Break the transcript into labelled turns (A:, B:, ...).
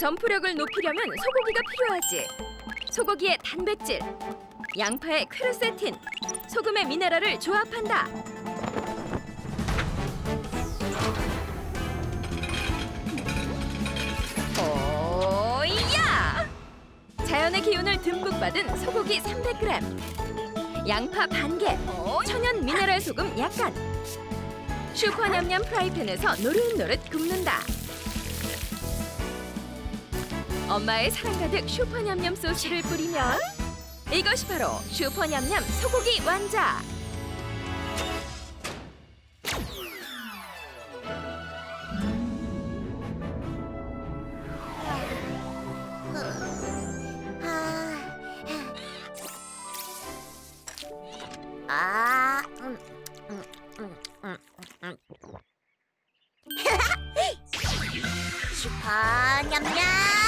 A: 점프력을 높이려면 소고기가 필요하지. 소고기의 단백질, 양파의 퀘르세틴, 소금의 미네랄을 조합한다. 오야! 자연의 기운을 듬뿍 받은 소고기 300g, 양파 반 개, 천연 미네랄 소금 약간. 슈퍼 냠냠 프라이팬에서 노릇노릇 굽는다. 엄마의 사랑 가득 슈퍼 냠냠 소스를 뿌리면 이것이 바로 슈퍼 냠냠 소고기 완자.
B: 아, 음, 음, 음, 음, 음. 슈퍼 냠냠